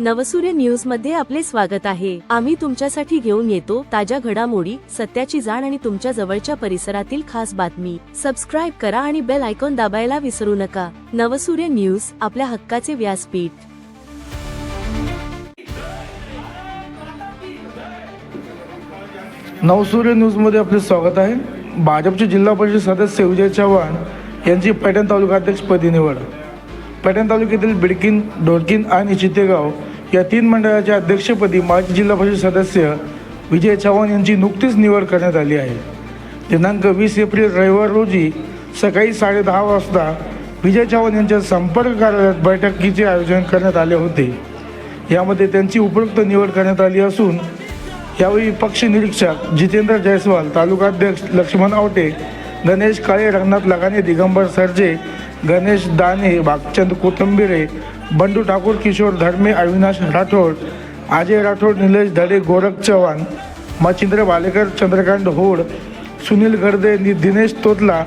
नवसूर्य न्यूजमध्ये आपले स्वागत आहे. आम्ही तुमच्यासाठी घेऊन येतो ताज्या घडामोडी सत्याची जाण आणि तुमच्या जवळच्या परिसरातील खास बातमी. सबस्क्राईब करा आणि बेल आयकॉन दाबायला विसरू नका. नवसूर्य न्यूज आपल्या हक्काचे व्यासपीठ. नवसूर्य न्यूजमध्ये आपले स्वागत आहे. भाजपचे जिल्हा परिषद सदस्य विजय चव्हाण यांची पैठण तालुकाध्यक्षपदी निवड. पैठण तालुक्यातील बिडकीन डोरकीन आणि चितेगाव या तीन मंडळाच्या अध्यक्षपदी माजी जिल्हा परिषद सदस्य विजय चव्हाण यांची नुकतीच निवड करण्यात आली आहे. दिनांक वीस एप्रिल रविवार रोजी सकाळी साडेदहा वाजता विजय चव्हाण यांच्या संपर्क कार्यालयात बैठकीचे आयोजन करण्यात आले होते. यामध्ये त्यांची उपयुक्त निवड करण्यात आली असून यावेळी पक्ष निरीक्षक जितेंद्र जयस्वाल तालुकाध्यक्ष लक्ष्मण आवटे गणेश काळे रंगनाथ लगाने दिगंबर सरजे गणेश दाने भागचंद कोथंबिरे बंडू ठाकूर किशोर धर्मे अविनाश राठोड अजय राठोड निलेश धडे गोरख चव्हाण मच्छिंद्र भालेकर चंद्रकांत होड सुनील गर्दे नि दिनेश तोतला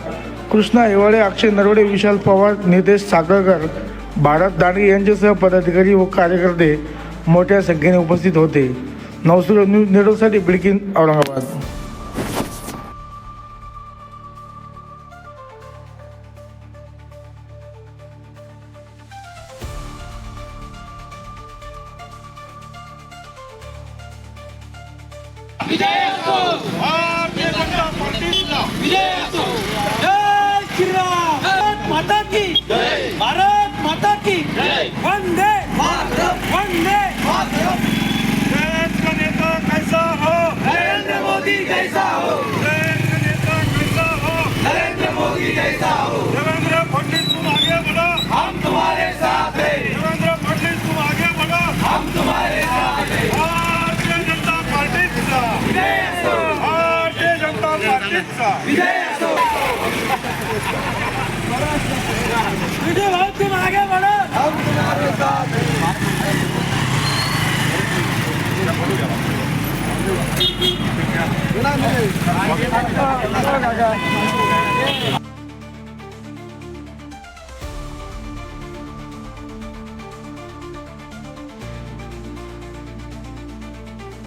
कृष्णा हेवाळे अक्षय नरवडे विशाल पवार नितेश सागरकर भारत दांडगे यांच्यासह पदाधिकारी व कार्यकर्ते मोठ्या संख्येने उपस्थित होते. नवसुर न्यूज नेटवर्कसाठी बिडकिन औरंगाबाद. भारतीय जनता पार्टीला जय श्रीराम! भारत माता की! भारत माता की! वंदे वंदे देश का नेता कैसा हो? नरेंद्र मोदी जैसा हो देश का नेता कैसा हो नरेंद्र मोदी जैसा हो देवेंद्र फडणवीस तुम आगे बढ़ो हम तुम्हारे साथ हैं देवेंद्र फडणवीस तुम आगे बढ़ो हम तुम्हारे साथ हैं भारतीय जनता पार्टीचा विजय असो भारतीय जनता पार्टीचा विजय असो. विजय भाई तुम आगे बढ़ो हम तुम्हारे साथ हैं